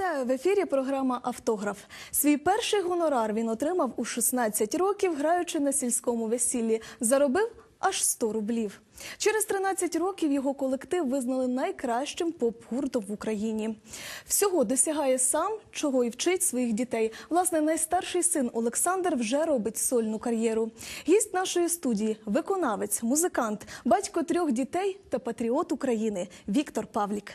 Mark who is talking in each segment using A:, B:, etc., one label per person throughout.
A: Вітаю в ефірі. Програма Автограф. Свій перший гонорар він отримав у 16 років, граючи на сільському весіллі. Заробив аж 100 рублів. Через 13 років його колектив визнали найкращим поп-гуртом в Україні. Всього досягає сам, чого і вчить своїх дітей. Власне, найстарший син Олександр вже робить сольну кар'єру. Гість нашої студії виконавець, музикант, батько трьох дітей та патріот України Віктор Павлік.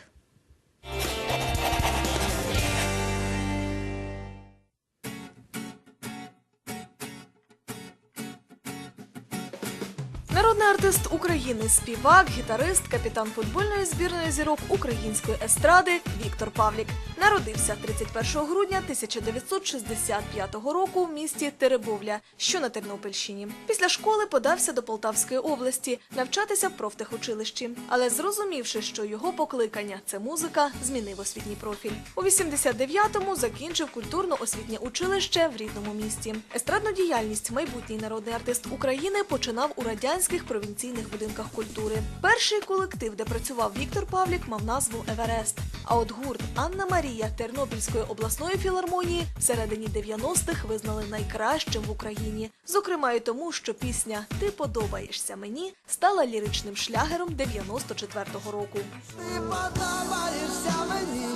A: Народний артист України, співак, гітарист, капітан футбольної збірної зірок української естради Віктор Павлік народився 31 грудня 1965 року в місті Теребовля, що на Тернопільщині. Після школи подався до Полтавської області навчатися в профтехучилищі, але зрозумівши, що його покликання це музика, змінив освітній профіль. У 89-му закінчив культурно-освітнє училище в рідному місті. Естрадну діяльність майбутній народний артист України починав у радянських провінційних будинках культури. Перший колектив, де працював Віктор Павлік, мав назву Еверест. А от гурт Анна Марія Тернопільської обласної філармонії в середині 90-х визнали найкращим в Україні. Зокрема, і тому, що пісня Ти подобаєшся мені стала ліричним шлягером 94-го року.
B: Ти подобаєшся мені,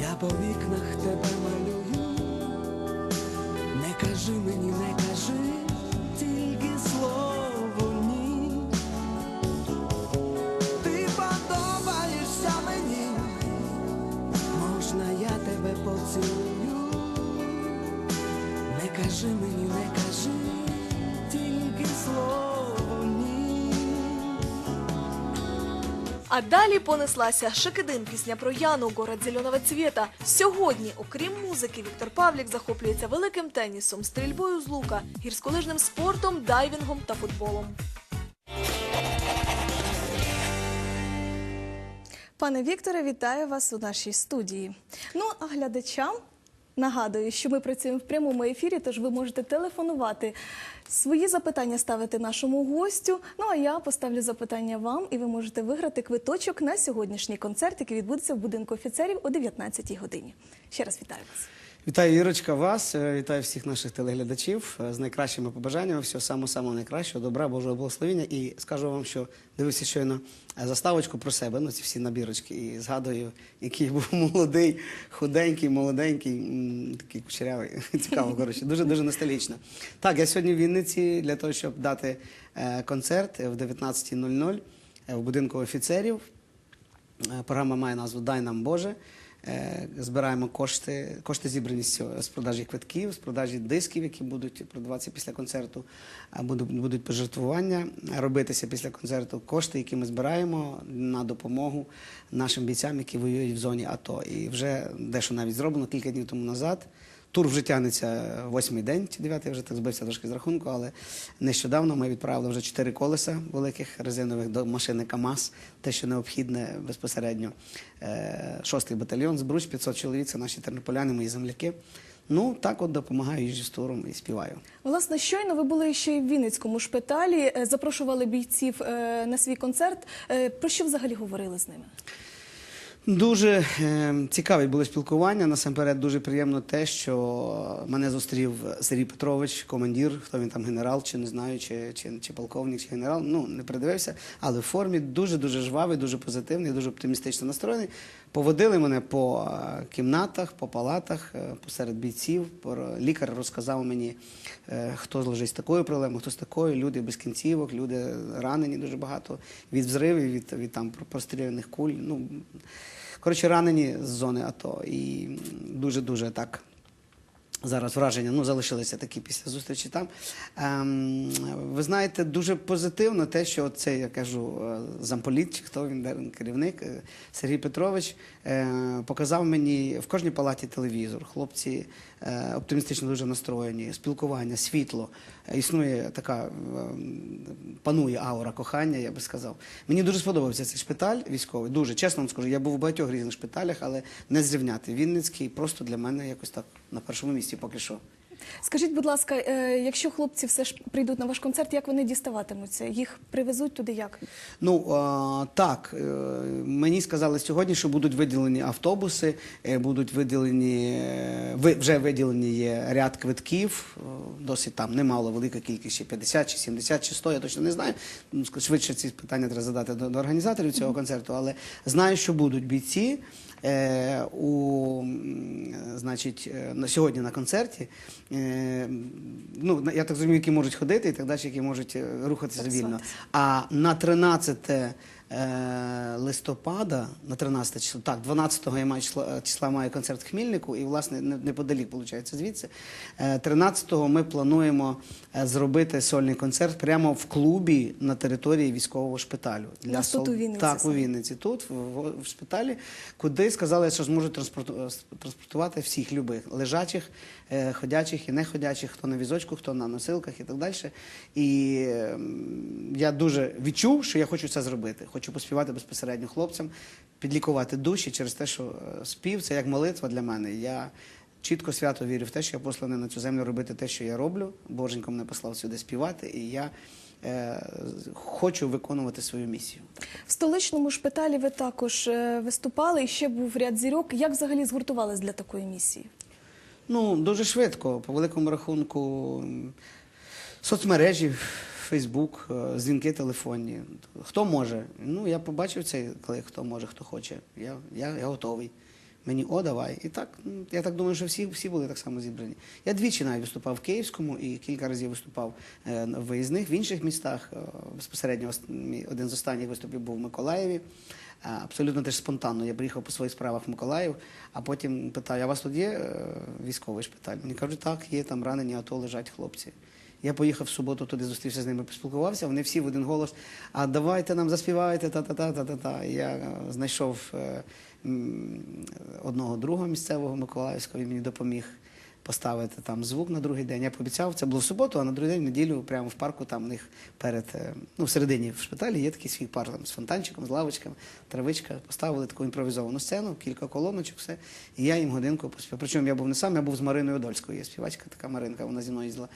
B: я по вікнах тебе малюю. Не кажи мені, не кажи,
A: А далі понеслася Шекедин, пісня про Яну, город зеленого цвіта. Сьогодні, окрім музики, Віктор Павлік захоплюється великим тенісом, стрільбою з лука, гірськолижним спортом, дайвінгом та футболом. Пане Вікторе, вітаю вас у нашій студії. Ну а глядачам нагадую, що ми працюємо в прямому ефірі, тож ви можете телефонувати, свої запитання ставити нашому гостю. Ну а я поставлю запитання вам, і ви можете виграти квиточок на сьогоднішній концерт, який відбудеться в будинку офіцерів о 19-й годині. Ще раз вітаю вас.
C: Вітаю Ірочка, вас, е, вітаю всіх наших телеглядачів е, з найкращими побажаннями, всього самого самого найкращого, добра, Божого благословення. І скажу вам, що дивився щойно е, заставочку про себе, ну ці всі набірочки, і згадую, який був молодий, худенький, молоденький, такий кучерявий. Цікаво, коротше, дуже дуже ностальгічно. Так, я сьогодні в Вінниці для того, щоб дати концерт в 19.00 е, в будинку офіцерів. Програма має назву Дай нам Боже. Е, Збираємо кошти, кошти зібрані з, продажі квитків, з продажі дисків, які будуть продаватися після концерту, будуть пожертвування робитися після концерту. Кошти, які ми збираємо на допомогу нашим бійцям, які воюють в зоні АТО. І вже дещо навіть зроблено кілька днів тому назад. Тур вже тягнеться восьмий день чи дев'ятий, вже так збився трошки з рахунку, але нещодавно ми відправили вже чотири колеса великих резинових до машини КАМАЗ, те, що необхідне безпосередньо. Е, Шостий батальйон, Збруч, 500 чоловік, це наші тернополяни, мої земляки. Ну, так от допомагаю їжджу з туром і співаю.
A: Власне, щойно ви були ще й в Вінницькому шпиталі, е, запрошували бійців е, на свій концерт. Е, Про що взагалі говорили з ними?
C: Дуже е, цікаві були спілкування. Насамперед, дуже приємно те, що мене зустрів Сергій Петрович, командир, хто він там генерал, чи не знаю, чи, чи, чи полковник, чи генерал. Ну не придивився, але в формі дуже дуже жвавий, дуже позитивний, дуже оптимістично настроєний. Поводили мене по е, кімнатах, по палатах, е, посеред бійців. Лікар розказав мені, е, хто лежить з такою проблемою, хто з такою. Люди без кінцівок, люди ранені дуже багато від взривів, від, від там простріляних куль. Ну коротше, ранені з зони АТО. І дуже дуже так. Зараз враження ну, залишилися такі після зустрічі там. Ем, ви знаєте, дуже позитивно те, що це, я кажу, е, замполіт, чи хто він, керівник, е, Сергій Петрович, е, показав мені в кожній палаті телевізор. Хлопці е, оптимістично дуже настроєні, спілкування, світло. Е, Існує така, е, панує аура кохання, я би сказав. Мені дуже сподобався цей шпиталь військовий. Дуже чесно вам скажу, я був у багатьох різних шпиталях, але не зрівняти. Вінницький просто для мене якось так на першому місці поки що.
A: Скажіть, будь ласка, е, якщо хлопці все ж прийдуть на ваш концерт, як вони діставатимуться? Їх привезуть туди як?
C: Ну так, е, мені сказали сьогодні, що будуть виділені автобуси, е, будуть виділені вже виділені є ряд квитків. Досить там немало, велика кількість, ще 50 чи 70 чи 100, я точно не знаю. Ну, Швидше ці питання треба задати до, організаторів цього концерту, але знаю, що будуть бійці. У, значить, е, на сьогодні на концерті, е, ну, я так розумію, які можуть ходити і так далі, які можуть е, рухатися вільно. А на 13 е, листопада, на 13 число, так, 12 я маю числа, числа маю концерт в Хмільнику, і, власне, неподалік, виходить, звідси. Е, 13-го ми плануємо е, зробити сольний концерт прямо в клубі на території військового шпиталю.
A: У нас тут у Вінниці
C: Так, у. Вінниці, тут, в, в- в шпиталі, куди сказали, що зможуть транспорту- е, транспортувати всіх любих лежачих, е, ходячих і неходячих, хто на візочку, хто на носилках і так далі. І ем, я дуже відчув, що я хочу це зробити. Хочу поспівати безпосередньо хлопцям, підлікувати душі через те, що е, спів це як молитва для мене. Я чітко свято вірю в те, що я посланий на цю землю робити те, що я роблю. Боженько мене послав сюди співати, і я е, хочу виконувати свою місію.
A: В столичному шпиталі ви також е, виступали, і ще був ряд зірок. Як взагалі згуртувались для такої місії?
C: Ну, дуже швидко, по великому рахунку, соцмережі, Фейсбук, е, дзвінки телефонні. Хто може? Ну, я побачив цей клик, хто може, хто хоче. Я, я, я готовий. Мені о, давай. І так, я так думаю, що всі, всі були так само зібрані. Я двічі навіть виступав в Київському і кілька разів виступав е, на виїзних в інших містах. Е, Безпосередньо один з останніх виступів був в Миколаєві. А, Абсолютно теж спонтанно. Я приїхав по своїх справах в Миколаїв, а потім питаю, а у вас тут є е, військовий шпиталь? Мені кажуть, так, є там ранені, АТО лежать хлопці. Я поїхав в суботу туди, зустрівся з ними, поспілкувався. Вони всі в один голос. А давайте нам заспівайте, та-та-та, та-та-та. Я е, знайшов е, одного друга місцевого Миколаївського, він мені допоміг поставити там звук на другий день. Я пообіцяв, це було в суботу, а на другий день, неділю, прямо в парку, там у них перед, е, ну, всередині в шпиталі є такий свій парк там, з фонтанчиком, з лавочками, травичка. Поставили таку імпровізовану сцену, кілька колоночок, все. І я їм годинку поспівав. Причому я був не сам, я був з Мариною Дольською. Є співачка така Маринка, вона зі мною їздила.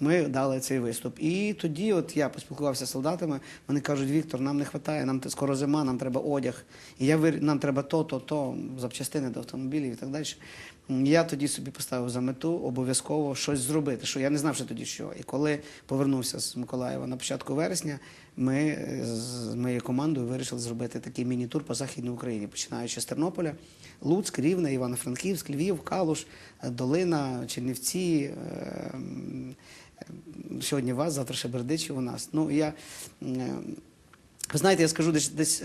C: Ми дали цей виступ. І тоді, от я поспілкувався з солдатами. Вони кажуть: Віктор, нам не вистачає, нам скоро зима, нам треба одяг. І я вир... нам треба то, то, то, запчастини до автомобілів і так далі. Я тоді собі поставив за мету обов'язково щось зробити. Що я не знав, що тоді що. І коли повернувся з Миколаєва на початку вересня, ми е, з моєю командою вирішили зробити такий міні-тур по Західній Україні, починаючи з Тернополя, Луцьк, Рівне, Івано-Франківськ, Львів, Калуш, е, Долина, Чернівці. е, Сьогодні вас, завтра ще Бердичів у нас. Ну, я, знаєте, я скажу десь, десь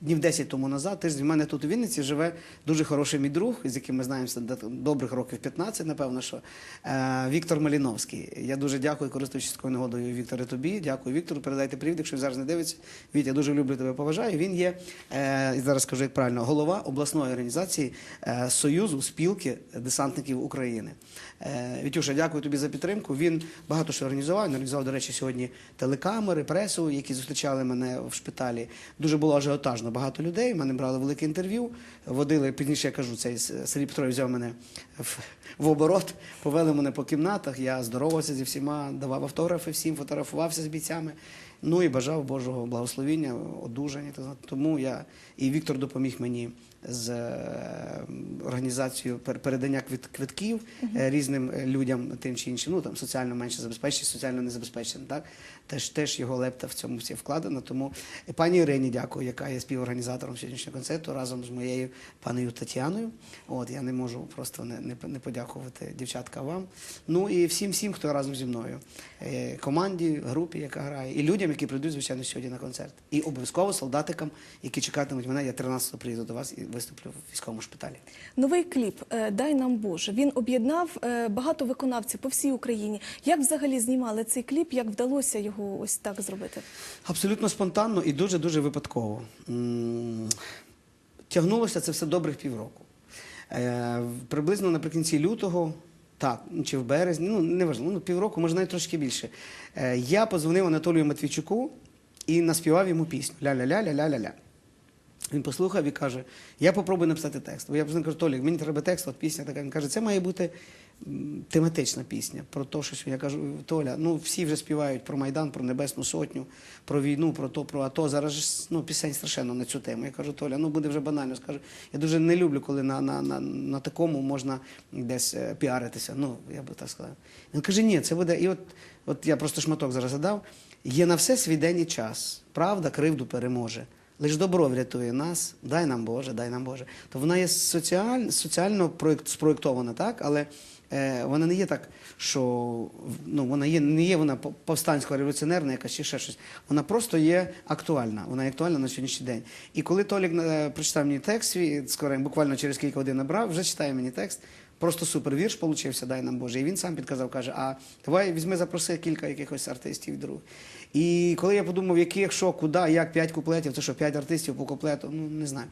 C: днів 10 тому назад, тиждень в мене тут у Вінниці живе дуже хороший мій друг, з яким ми знаємося до- добрих років 15, напевно, що е, Віктор Маліновський. Я дуже дякую, користуючись такою нагодою, Вікторе, тобі. Дякую, Віктору. Передайте привіт, якщо зараз не дивиться. Вітя, я дуже люблю тебе, поважаю. Він є, е, зараз скажу як правильно, голова обласної організації е, Союзу спілки десантників України. Е, Вітюша, дякую тобі за підтримку. Він багато що організував. Він організував, до речі, сьогодні телекамери, пресу, які зустрічали мене в шпиталі. Дуже було ажіотажно багато людей. Мене брали велике інтерв'ю, водили пізніше. Я кажу, цей Сергій Петрович взяв мене в, в оборот, повели мене по кімнатах. Я здоровався зі всіма, давав автографи всім, фотографувався з бійцями. Ну і бажав Божого благословіння, одужання. Тому я і Віктор допоміг мені з е, організацією пер- передання квитків е, різним людям, тим чи іншим, ну там соціально менше забезпечені, соціально незабезпеченим. Так теж теж його лепта в цьому всі вкладена. Тому пані Ірині дякую, яка є співорганізатором сьогоднішнього концерту разом з моєю паною Тетяною. От я не можу просто не, не, не подякувати дівчатка вам. Ну і всім, всім, хто разом зі мною, Е, команді, групі, яка грає, і людям, які прийдуть, звичайно, сьогодні на концерт. І обов'язково солдатикам, які чекатимуть мене. Я 13-го приїду до вас і виступлю в військовому шпиталі.
A: Новий кліп е, Дай нам Боже. Він об'єднав е, багато виконавців по всій Україні. Як взагалі знімали цей кліп? Як вдалося його ось так зробити?
C: Абсолютно спонтанно і дуже дуже випадково. Тягнулося це все добрих півроку. Е, Приблизно наприкінці лютого, так, чи в березні, ну неважливо, ну півроку, може навіть трошки більше. е, Я позвонив Анатолію Матвійчуку і наспівав йому пісню Ля-ля-ля-ля-ля-ля-ля. Він послухав і каже: Я попробую написати текст. Бо я кажу, Толік, мені треба текст, от пісня така. Він каже, це має бути тематична пісня про те, що я кажу, Толя, ну всі вже співають про Майдан, про Небесну Сотню, про війну, про то, про АТО. Зараз ну, пісень страшенно на цю тему. Я кажу, Толя, ну буде вже банально. Скажу, я дуже не люблю, коли на, на, на, на такому можна десь е, піаритися. Ну, я би так сказав. Він каже, ні, це буде. І от, от я просто шматок зараз задав. Є на все свій день і час. Правда, кривду переможе. Лиш добро врятує нас, дай нам Боже, дай нам Боже. То вона є соціаль, соціально проєкт, спроєктована, так, але вона не є так, що ну, вона є, не є вона повстансько революціонерна, якась чи ще щось. Вона просто є актуальна. Вона є актуальна на сьогоднішній день. І коли Толік е, прочитав мені текст, свій, скоро буквально через кілька годин набрав, вже читає мені текст. Просто супер вірш получився, дай нам Боже. І він сам підказав, каже: а давай візьми, запроси кілька якихось артистів друг. І коли я подумав, яких, що, куди, як, п'ять куплетів, це що, п'ять артистів по куплету, ну не знаю.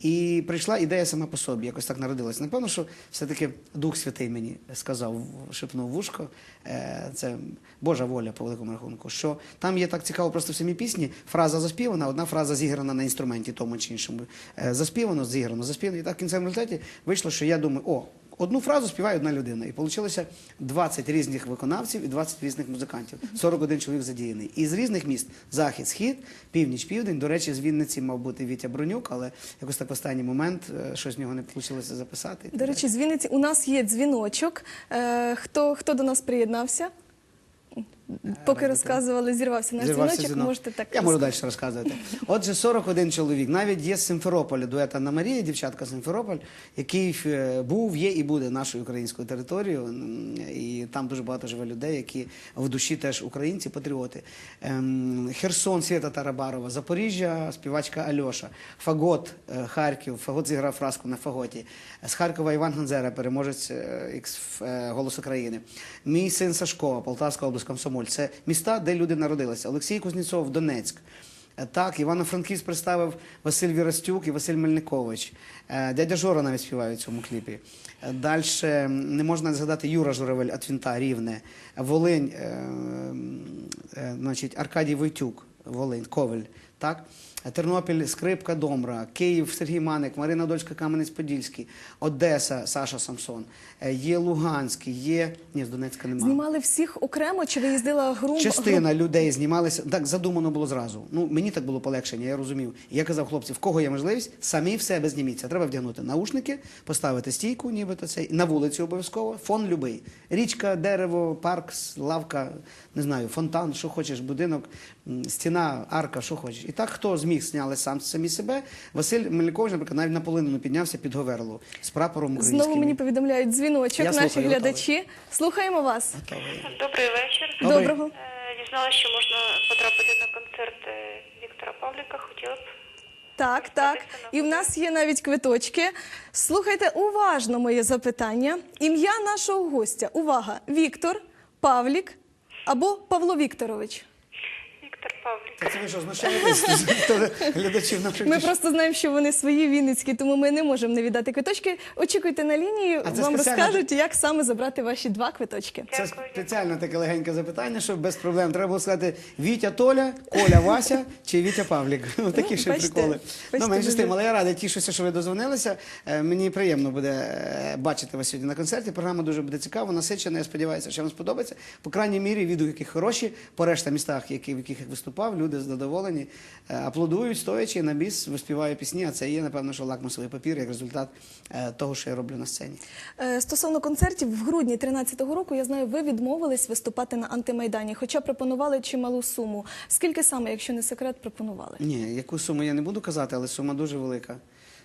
C: І прийшла ідея сама по собі, якось так народилася. Напевно, що все-таки Дух Святий мені сказав, шепнув вушко, е, це Божа воля по великому рахунку. Що там є так цікаво, просто в самій пісні фраза заспівана, одна фраза зіграна на інструменті тому чи іншому. Е, Заспівано, зіграно, заспівано. І так в кінцевому результаті вийшло, що я думаю, о. Одну фразу співає одна людина. І вийшло 20 різних виконавців і 20 різних музикантів. 41 чоловік задіяний. І з різних міст захід, схід, північ, південь. До речі, з Вінниці мав бути Вітя Бронюк, але якось так в останній момент е, щось з нього не вийшло записати.
A: До речі, з Вінниці у нас є дзвіночок. Е, хто, хто до нас приєднався? Поки розказували, зірвався наш
C: Зірвався
A: дзвіночок.
C: дзвінок.
A: Можете так
C: Я можу далі розказувати. Отже, 41 чоловік. Навіть є з Симферополя дует Анна Марія, дівчатка Симферополь, який е, був, є і буде нашою українською територією. М, І там дуже багато живе людей, які в душі теж українці, патріоти. Ем, Херсон Свята Тарабарова, Запоріжжя, співачка Альоша, Фагот е, Харків, Фагот зіграв фразку на фаготі. З Харкова Іван Ганзера, переможець е, Ікс е, Голос України. Мій син Сашко, Полтавська область, Комсомоль. Це міста, де люди народилися. Олексій Кузнєцов, Донецьк. Е, Так, Івано-Франківськ представив Василь Вірастюк і Василь Мельникович. Е, Дядя Жора навіть співає в цьому кліпі. Далі не можна згадати Юра Журавель Атвінта, Рівне, Волинь, е, е, значить, Аркадій Войтюк, Волинь, Ковель. Так? Тернопіль, Скрипка, Домра, Київ, Сергій Маник, Марина Дольська, Кам'янець-Подільський, Одеса, Саша Самсон, Е, є Луганський, є. Ні, з Донецька немає.
A: Знімали всіх окремо, чи ви їздила грум?
C: Частина людей знімалися. Так задумано було зразу. Ну мені так було полегшення, я розумів. І я казав, хлопці, в кого є можливість, самі в себе зніміться. Треба вдягнути наушники, поставити стійку, нібито цей на вулиці обов'язково. Фон любий. Річка, дерево, парк, лавка, не знаю, фонтан, що хочеш, будинок, стіна, арка, що хочеш. І так хто зміг зняли сам самі себе. Василь Мельникович, наприклад, навіть наполовину піднявся під Говерлу з прапором українським.
A: Знову мені повідомляють дзвіночок
C: Я
A: наші
C: слухаю,
A: глядачі. Слухаємо вас.
D: Добрий вечір.
C: Добрий.
A: Доброго.
D: Е, Дізналася, що можна потрапити на концерт е, Віктора Павліка. Хотіла б.
A: Так, так. І в нас є навіть квиточки. Слухайте уважно моє запитання. Ім'я нашого гостя. Увага! Віктор, Павлік або Павло Вікторович.
C: Та це ви що, знущаєтесь глядачів наших?
A: Ми просто знаємо, що вони свої вінницькі, тому ми не можемо не віддати квиточки. Очікуйте на лінії,
C: А це
A: вам
C: спеціально-
A: розкажуть, як саме забрати ваші два квиточки.
C: Це
D: Дякую.
C: спеціально таке легеньке запитання, щоб без проблем треба було сказати Вітя Толя, Коля Вася чи Вітя Павлік. Ну, такі ще
A: бачите,
C: приколи.
A: бачите,
C: Ну, менше з тим, але я радий, тішуся, що ви дозвонилися. Е, Мені приємно буде е, бачити вас сьогодні на концерті. Програма дуже буде цікава, насичена. Я сподіваюся, що вам сподобається. По крайній мірі, відгуки хороші. По решта містах, які, в яких я виступав, люди задоволені, е, аплодують, стоячи на біс, виспіваю пісні. А це є, напевно, що лакмусовий папір як результат е, того, що я роблю на сцені.
A: Е, Стосовно концертів, в грудні 13-го року, я знаю, ви відмовились виступати на антимайдані, хоча пропонували чималу суму. Скільки саме, якщо не секрет, пропонували?
C: Ні, яку суму я не буду казати, але сума дуже велика.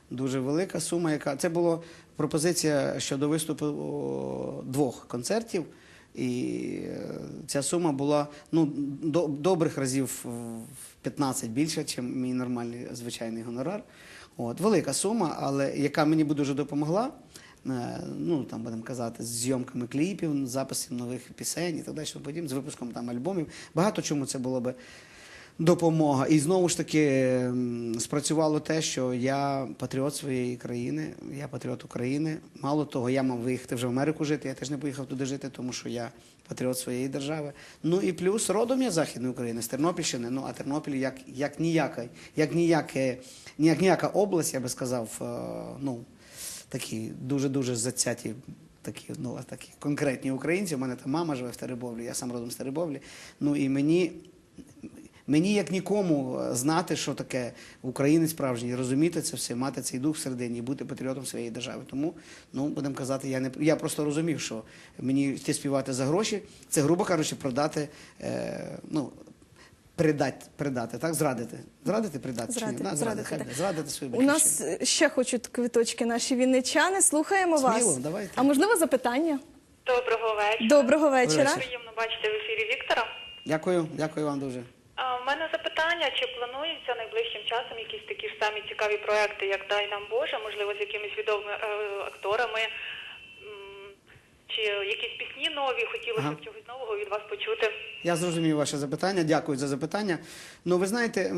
C: Дуже велика сума, яка це була пропозиція щодо виступу двох концертів. І е, ця сума була ну, до, добрих разів в 15 більше, ніж мій нормальний звичайний гонорар. От, велика сума, але яка мені би дуже допомогла. е, Ну, там будемо казати, з зйомками кліпів, записом нових пісень і так далі, подібне, з випуском там альбомів. Багато чому це було би допомога. І знову ж таки спрацювало те, що я патріот своєї країни, я патріот України. Мало того, я мав виїхати вже в Америку жити. Я теж не поїхав туди жити, тому що я патріот своєї держави. Ну і плюс родом я Західної України, з Тернопільщини. Ну а Тернопіль як, як ніяка, як ніяке, ніяк ніяка область, я би сказав, е, ну такі дуже дуже зацяті такі, ну, такі конкретні українці. У мене там мама живе в Теребовлі, я сам родом з Теребовлі. Ну і мені. Мені як нікому е, знати, що таке українець справжній, розуміти це все, мати цей дух всередині і бути патріотом своєї держави. Тому, ну будемо казати, я не я просто розумів, що мені йти співати за гроші, це, грубо кажучи, продати, е, ну придати, придати, так, зрадити. Зрадити, придати чи ні?
A: Зрадити, зрадити,
C: хай зрадити свою
A: У нас ще хочуть квиточки наші вінничани. Слухаємо
C: Сміло,
A: вас.
C: давайте.
A: А можливо запитання?
D: Доброго вечора.
A: Доброго вечора.
C: вечора.
D: Приємно бачити в ефірі Віктора.
C: Дякую, дякую вам дуже.
D: У мене запитання, чи плануються найближчим часом якісь такі ж самі цікаві проекти, як Дай нам Боже, можливо, з якимись відомими е, акторами, чи якісь пісні нові, хотілося
C: Ага.
D: б чогось нового від вас почути.
C: Я зрозумів ваше запитання. Дякую за запитання. Ну, ви знаєте,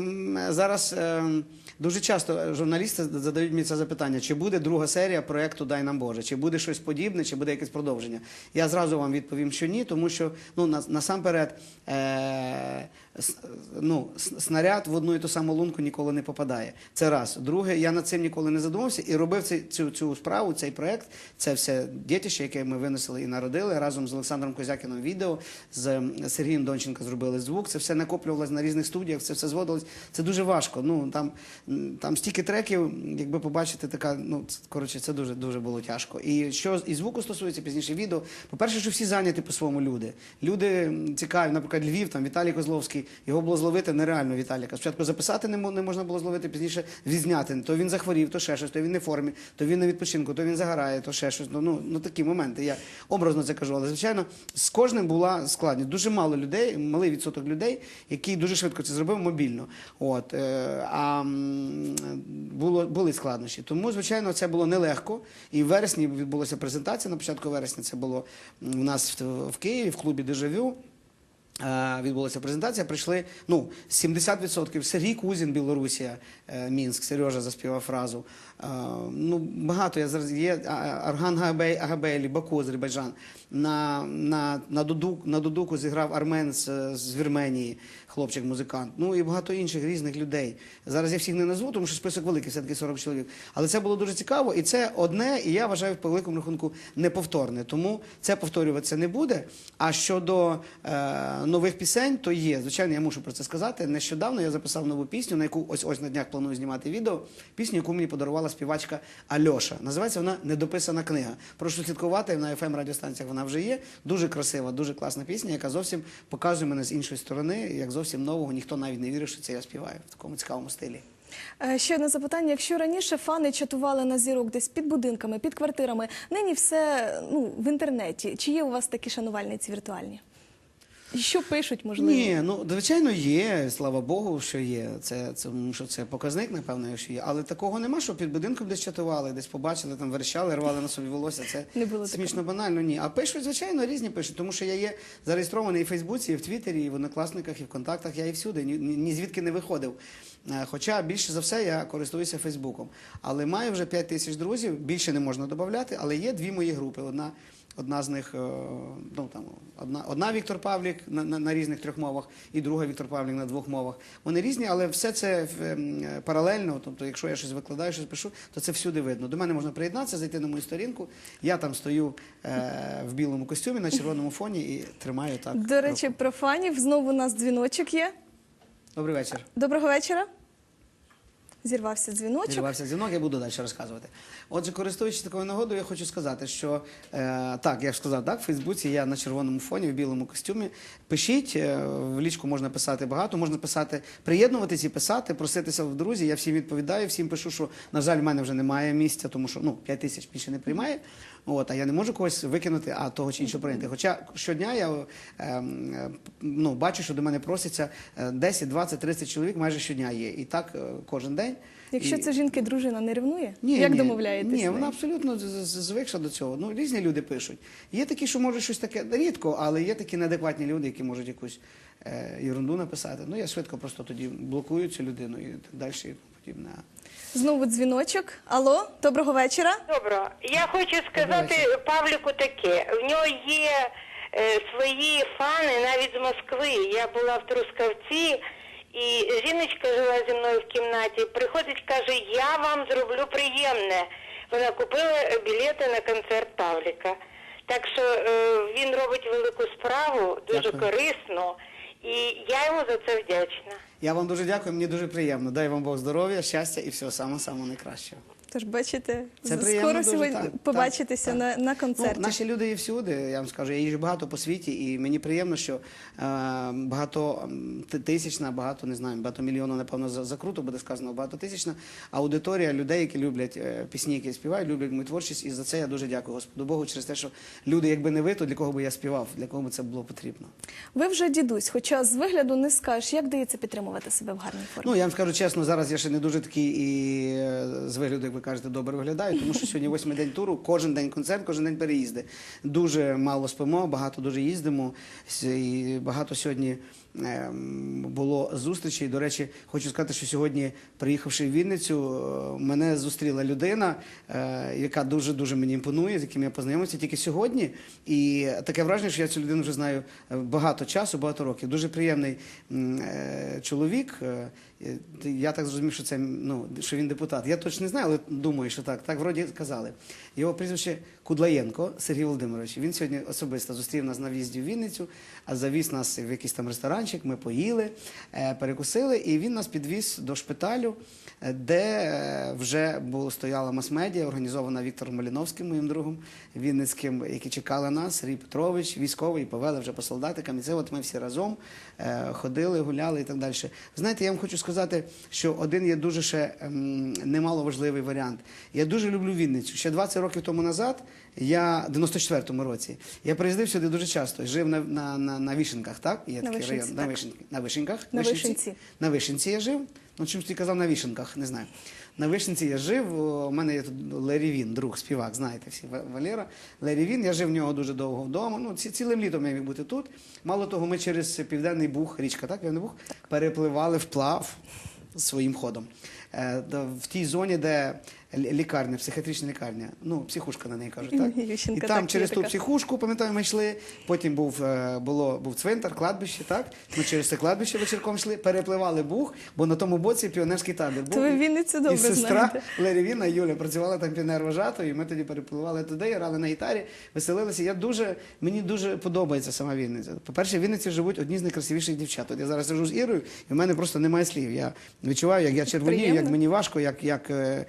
C: зараз ем, дуже часто журналісти задають мені це запитання: чи буде друга серія проекту Дай нам Боже, чи буде щось подібне, чи буде якесь продовження. Я зразу вам відповім, що ні, тому що ну на- насамперед. Е- Ну, снаряд в одну і ту саму лунку ніколи не попадає. Це раз. Друге, я над цим ніколи не задумався і робив цю, цю справу, цей проект. Це все дітище, яке ми виносили і народили разом з Олександром Козякіном відео, з Сергієм Донченко зробили звук. Це все накоплювалось на різних студіях, це все зводилось. Це дуже важко. Ну там, там стільки треків, якби побачити, така, ну коротше, це дуже дуже було тяжко. І що і звуку стосується пізніше відео. По-перше, що всі зайняті по-своєму люди. Люди цікаві, наприклад, Львів, там Віталій Козловський, його було зловити нереально Віталіка. Спочатку записати не, мо- не можна було зловити, пізніше відзняти. То він захворів, то ще щось, то він не в формі, то він на відпочинку, то він загорає, то ще щось. Ну, ну, ну такі моменти. Я образно це кажу. Але звичайно, з кожним була складність. Дуже мало людей, малий відсоток людей, які дуже швидко це зробив мобільно. От е, а було були складнощі. Тому, звичайно, це було нелегко. І в вересні відбулася презентація. На початку вересня це було у нас в Києві, в клубі Дежавю. Е, Відбулася презентація. Прийшли ну 70% Сергій Кузін, Білорусія, е, Мінськ, Сережа заспівав фразу. Е, Ну багато я зараз є Арган Габей, Агабелі, Баку, Азербайджан. На, на, на, на дудуку зіграв Армен з, Вірменії, хлопчик-музикант. Ну і багато інших різних людей. Зараз я всіх не назву, тому що список великий, все-таки 40 чоловік. Але це було дуже цікаво, і це одне, і я вважаю по великому рахунку неповторне. Тому це повторюватися не буде. А щодо нових пісень, то є. Звичайно, я мушу про це сказати. Нещодавно я записав нову пісню, на яку ось ось на днях планую знімати відео. Пісню, яку мені подарувала співачка Альоша. Називається вона Недописана книга. Прошу слідкувати на fm радіостанціях. Вона вже є. Дуже красива, дуже класна пісня, яка зовсім показує мене з іншої сторони, як зовсім нового. Ніхто навіть не вірив, що це я співаю в такому цікавому стилі.
A: Е, Ще одне запитання. Якщо раніше фани чатували на зірок десь під будинками, під квартирами, нині все ну, в інтернеті. Чи є у вас такі шанувальниці віртуальні? І що пишуть, можливо?
C: Ні, ну звичайно є. Слава Богу, що є. Це, це що це показник, напевно, якщо є. Але такого нема, що під будинком десь чатували, десь побачили, там верещали, рвали на собі волосся. Це
A: Не було
C: смішно банально. Ні. А пишуть, звичайно, різні пишуть, тому що я є зареєстрований і в Фейсбуці, і в Твіттері, і в однокласниках, і в контактах. Я і всюди, ні, ні, ні звідки не виходив. Е, Хоча більше за все я користуюся Фейсбуком. Але маю вже 5 тисяч друзів, більше не можна додати, але є дві мої групи. Одна Одна з них, е, ну там одна, одна Віктор Павлік на, на, на різних трьох мовах, і друга Віктор Павлік на двох мовах. Вони різні, але все це е, паралельно. Тобто, якщо я щось викладаю, щось пишу, то це всюди видно. До мене можна приєднатися, зайти на мою сторінку. Я там стою е, в білому костюмі на червоному фоні і тримаю так.
A: До речі,
C: руку.
A: про фанів знову у нас дзвіночок є.
C: добрий вечір.
A: Доброго вечора. Зірвався дзвіночок.
C: Зірвався дзвінок, я буду далі розказувати. Отже, користуючись такою нагодою, я хочу сказати, що е, так, я ж сказав, так, в Фейсбуці я на червоному фоні в білому костюмі. Пишіть, е, в лічку можна писати багато, можна писати, приєднуватись і писати, проситися в друзі. Я всім відповідаю, всім пишу, що, на жаль, в мене вже немає місця, тому що ну, 5 тисяч більше не приймає. От, а я не можу когось викинути, а того чи іншого прийняти. Хоча щодня я е, е, ну, бачу, що до мене просяться е, 10, 20, 30 чоловік майже щодня є. І так е, кожен день.
A: Якщо
C: І-
A: це жінки, дружина не ревнує?
C: ні,
A: Як
C: ні,
A: домовляєтесь?
C: Ні, вона абсолютно звикша до цього. Ну, різні люди пишуть. Є такі, що можуть щось таке рідко, але є такі неадекватні люди, які можуть якусь е, ерунду написати. Ну, я швидко просто тоді блокую цю людину і так далі і подібне.
A: Знову дзвіночок. Алло, доброго вечора.
E: Добро. Я хочу сказати. Павліку таке. В нього є е, свої фани навіть з Москви. Я була в Трускавці, і жіночка жила зі мною в кімнаті. Приходить, каже, я вам зроблю приємне. Вона купила білети на концерт Павліка. Так що е, він робить велику справу, дуже
C: Дякую.
E: корисну, і я йому за це вдячна.
C: Я вам дуже дякую, мені дуже приємно. Дай вам Бог здоров'я, щастя і всього самого самого найкращого.
F: Тож бачите,
C: Це приємно
F: скоро
C: дуже,
F: сьогодні
C: так,
F: побачитися
C: так,
F: на,
C: так.
F: на концерті.
C: Ну, наші люди є всюди. Я вам скажу, я їжджу багато по світі, і мені приємно, що е, багато тисячна, багато не знаю, багато мільйонів, напевно, за, за буде сказано, багатотисячна аудиторія людей, які люблять е, пісні, які я співаю, люблять мою творчість. І за це я дуже дякую Господу Богу через те, що люди, якби не ви, то для кого би я співав, для кого би це було потрібно.
F: Ви вже дідусь, хоча з вигляду не скажеш, як дається підтримувати себе в гарній формі.
C: Ну я вам скажу чесно, зараз я ще не дуже такий і е, з вигляду, як ви кажете, добре виглядаю, тому що сьогодні восьмий день туру, кожен день концерт, кожен день переїзди. Дуже мало спимо, багато дуже їздимо. І багато сьогодні було зустрічей. До речі, хочу сказати, що сьогодні, приїхавши в Вінницю, е, мене зустріла людина, е, яка дуже дуже мені імпонує, з яким я познайомився тільки сьогодні. І таке враження, що я цю людину вже знаю е, багато часу, багато років. Дуже приємний чоловік. Я так зрозумів, що це ну що він депутат. Я точно не знаю, але думаю, що так. Так вроді казали. Його прізвище Кудлаєнко Сергій Володимирович. Він сьогодні особисто зустрів нас на в'їзді в Вінницю, а завіз нас в якийсь там ресторанчик. Ми поїли, е, перекусили, і він нас підвіз до шпиталю, е, де е, вже було стояла мас-медіа, організована Віктором Маліновським, моїм другом Вінницьким, які чекали нас, Сергій Петрович, військовий, повели вже по солдатикам. І це от ми всі разом ходили, гуляли і так далі. Знаєте, я вам хочу сказати, що один є дуже ще ем, немало важливий варіант. Я дуже люблю Вінницю. Ще 20 років тому назад, я в 94-му році, я приїздив сюди дуже часто. Жив на, на, на, на Вішенках, так? Є
F: На
C: такий
F: Вишенці,
C: район. На,
F: так.
C: На Вишеньках.
F: На
C: Вишенці.
F: Вишенці.
C: На Вишенці я жив. Ну, чимось ти казав на Вішенках, не знаю. На Вишенці я жив. У мене є тут Лері Він, друг, співак, знаєте всі, Валера. Лері Він, я жив в нього дуже довго вдома. Ну, ці, цілим літом я міг бути тут. Мало того, ми через Південний Буг, річка, так, Південний Буг, перепливали вплав своїм ходом. Е, в тій зоні, де лікарня, психіатрична лікарня, ну, психушка на неї кажуть, так? І там
F: так,
C: через
F: є
C: ту
F: така.
C: психушку, пам'ятаю, ми йшли. Потім був, е, було, був цвинтар, кладбище, так? Ми через це кладбище вечірком йшли, перепливали Буг, бо на тому боці піонерський табір був.
F: То ви Вінницю добре
C: І сестра
F: знаєте.
C: Лерівіна Юля працювала там піонер вожатою, і ми тоді перепливали туди, грали на гітарі, веселилися. Я дуже, мені дуже подобається сама Вінниця. По-перше, в Вінниці живуть одні з найкрасивіших дівчат. От я зараз сижу з Ірою, і в мене просто немає слів. Я відчуваю, як я червонію,
F: Приємно.
C: як мені важко, як, як е,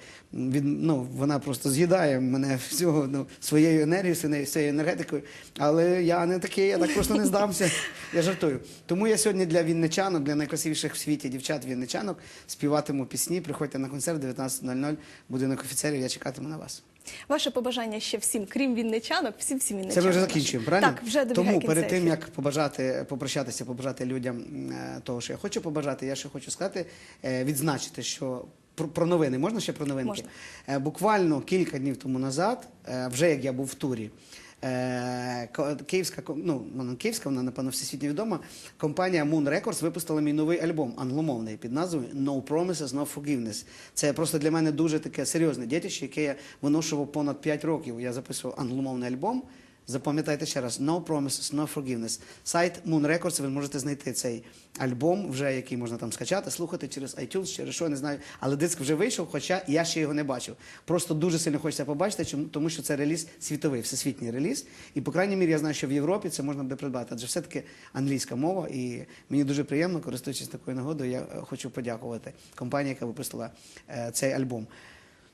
C: від, ну, вона просто з'їдає мене всього ну, своєю енергією, своєю енергетикою. Але я не такий, я так просто не здамся. Я жартую. Тому я сьогодні для вінничанок, для найкрасивіших в світі дівчат вінничанок співатиму пісні. Приходьте на концерт 19.00, будинок офіцерів. Я чекатиму на вас.
F: Ваше побажання ще всім, крім вінничанок, всім всім
C: Це ми вже закінчуємо, правильно?
F: Так, вже
C: Тому
F: кінця
C: перед тим як побажати, попрощатися, побажати людям е, того, що я хочу побажати, я ще хочу сказати, е, відзначити, що про, про новини можна ще про новинки?
F: Можна.
C: Е, Буквально кілька днів тому назад, е, вже як я був в турі. е, Київська ну вона не київська, вона напевно всесвітньо відома. Компанія Moon Records випустила мій новий альбом англомовний під назвою No Promises, No Forgiveness. Це просто для мене дуже таке серйозне дітище, яке я виношував понад 5 років. Я записував англомовний альбом. Запам'ятайте ще раз: No Promises, No Forgiveness. Сайт Moon Records, ви можете знайти цей альбом, вже який можна там скачати, слухати через iTunes, через що, не знаю. Але диск вже вийшов, хоча я ще його не бачив. Просто дуже сильно хочеться побачити, тому що це реліз світовий, всесвітній реліз. І, по крайній мірі, я знаю, що в Європі це можна буде придбати. Адже все-таки англійська мова, і мені дуже приємно, користуючись такою нагодою, я хочу подякувати компанії, яка випустила е, цей альбом.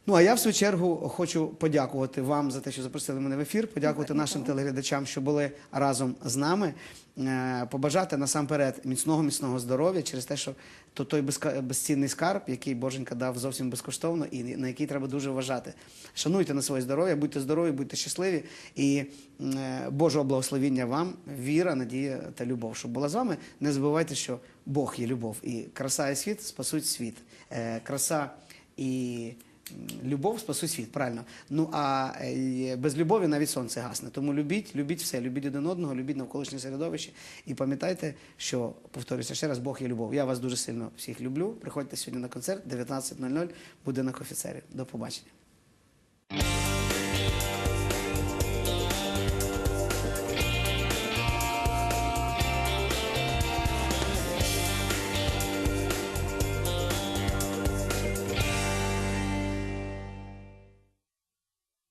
C: Ну а я в свою чергу хочу подякувати вам за те, що запросили мене в ефір, подякувати нашим телеглядачам, що були разом з нами. Е, Побажати насамперед міцного, міцного здоров'я через те, що то той безцінний скарб, який Боженька дав зовсім безкоштовно, і на який треба дуже вважати. Шануйте на своє здоров'я, будьте здорові, будьте щасливі і е, Божого благословіння вам, віра, надія та любов. Щоб була з вами, не забувайте, що Бог є любов, і краса і світ спасуть світ. Е, Краса і любов спасу світ, правильно. Ну а е, без любові навіть сонце гасне. Тому любіть, любіть все, любіть один одного, любіть навколишнє середовище. І пам'ятайте, що повторюся ще раз, Бог є любов. Я вас дуже сильно всіх люблю. Приходьте сьогодні на концерт 19.00, будинок офіцерів. До побачення.